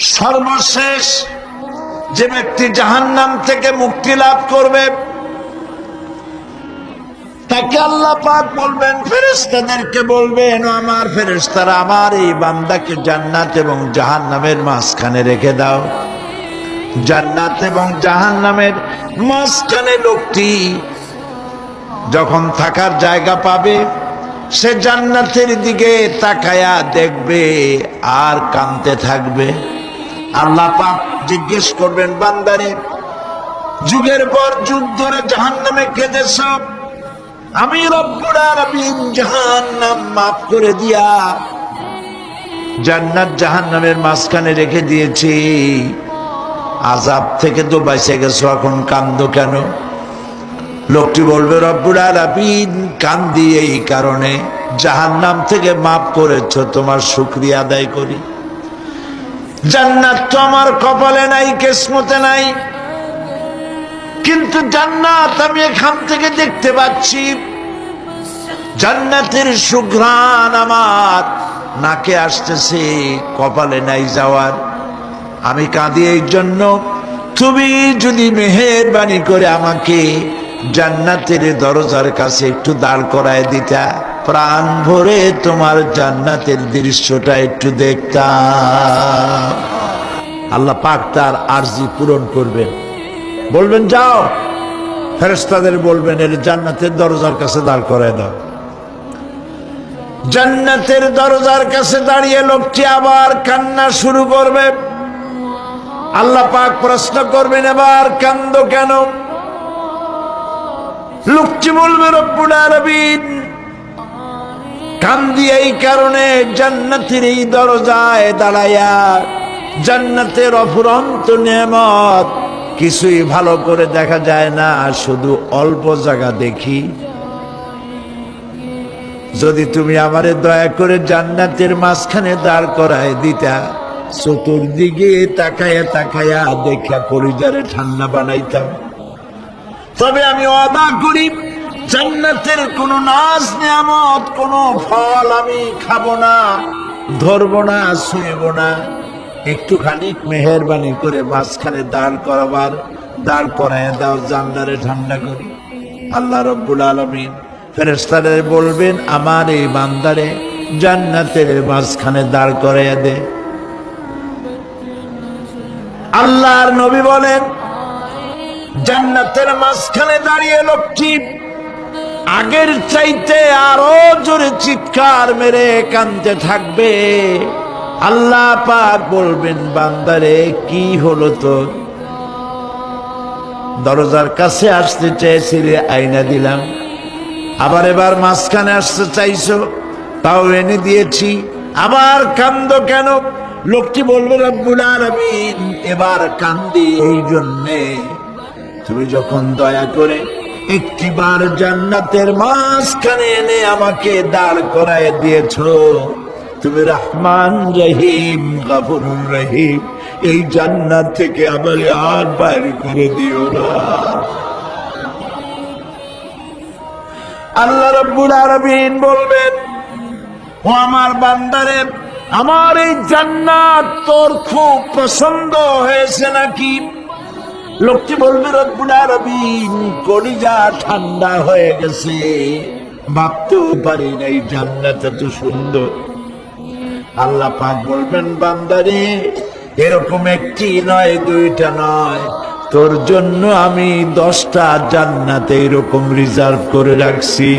সর্বশেষ যে ব্যক্তি জাহান্নাম থেকে মুক্তি লাভ করবে, তাকে আল্লাহ পাক বলবেন ফেরেস্তাদেরকে বলবেন "ও আমার ফেরেস্তারা আমার এই বান্দাকে জান্নাত এবং জাহান্নামের মাঝখানে রেখে দাও। জান্নাত এবং জাহান্নামের মাঝখানে লোকটি যখন থাকার জায়গা পাবে, সে জান্নাতের দিকে তাকায়া দেখবে আর কানতে থাকবে। আল্লাহ পাক জিজ্ঞেস করবেন, বান্দারে, যুগের পর যুগ ধরে জাহান্নামে কেঁদেছ আমি রব্বুল আলামিন জাহান্নাম মাফ করে দিয়া জান্নাত জাহান্নামের মাঝখানে রেখে দিয়েছি। আজাব থেকে তো বাইসে গেছো, এখন কান্দ কেন? লোকটি বলবে, রব্বুল আলামিন কান্দি এই কারণে, জাহান্নাম থেকে মাফ করেছ, তোমার শুক্রিয়া আদায় করি। জান্নাত তো আমার কপালে নাই, কেসমতে নাই। কিন্তু জান্নাত আমি এখান থেকে দেখতে পাচ্ছি। জান্নাতের সুঘ্রাণ আমার নাকে আসতেছে, কপালে নাই যাওয়ার। আমি কাঁদি এই জন্য। তুমি যদি মেহেরবানি করে আমাকে জান্নাতের দরজার কাছে একটু দাঁড় করায় দিতা। প্রাণ ভরে তোমার জান্নাতের দৃশ্যটা একটু দেখতাম। আল্লাহ পাক তার আরজি পূরণ করবেন। বলবেন, যাও। ফেরেস্তাদের বলবেন, এর জান্নাতের দরজার কাছে দাঁড় করায় দাও। জান্নাতের দরজার কাছে দাঁড়িয়ে লোকটি আবার কান্না শুরু করবে। আল্লাহ পাক প্রশ্ন করবেন, এবার কান্দ কেন? লোকটি বলবে, রব্বুল আলামিন কান্দি এই কারণে জান্নাতের এই দরজায় দাঁড়ায়া জান্নাতের অফুরন্ত নেমত কিছুই ভালো করে দেখা যায় না শুধু অল্প জায়গা দেখি। যদি তুমি আমারে দয়া করে জান্নাতের মাঝখানে দাঁড় করায় দিতা, চতুর্দিকে তাকায়া তাকায়া দেখা করিজারে ঠান্ডা বানাইতাম। তবে আমি অদা করি জান্নাতের কোন নাচ নিয়ামত, কোন ফল আমি খাব না, ধরবো না শুয়েব না। একটুখানি মেহরবানি করে মাঝখানে দাঁড় করাবার দাঁড় করায় দাও জান্নারে ঠান্ডা করি। আল্লাহ রব্বুল আলমিন ফেরেস্তারে বলবেন, আমার এই বান্দারে জান্নাতের মাঝখানে দাঁড় করাইয়া দে। আল্লাহর নবী বলেন, জান্নাতের মাঝখানে দাঁড়িয়ে লোকটি আগের চাইতে আরও জোরে চিৎকার মেরে কানতে থাকবে। আল্লাহ পাক বলবেন, বান্দারে, কি হলো তো দরজার কাছে আসতে চেয়েছিলে, আয়না দিলাম। আবার এবার মাঝখানে আসতে চাইছো, তাও এনে দিয়েছি। আবার কান্দ কেন? লোকটি বলবে এবার কান্দি। এই জন্যে তুমি যখন দয়া করে একটিবার জান্নাতের মাঝখানে এনে আমাকে দাঁড় করায় দিয়েছ। তুমি রহমান রহিম গাফুরুর রহিম। এই জান্নাত থেকে আমার আর বাইর করে দিও না। আল্লাহ রব্বুল আলামিন বলবেন, ও আমার বান্দারে, আমার এই জান্নাত তোর খুব পছন্দ হয়েছে নাকি? লোকটি বলবে আলামিন, কলিজা ঠান্ডা হয়ে গেছে। ভাবতেও পারি না, এই জান্নাত এত সুন্দর। আল্লাহ পাক বলবেন, বান্দারে, এরকম একটি নয়, দুইটা নয়। তোর জন্য আমি দশটা জান্নাতে এরকম রিজার্ভ করে রাখছি।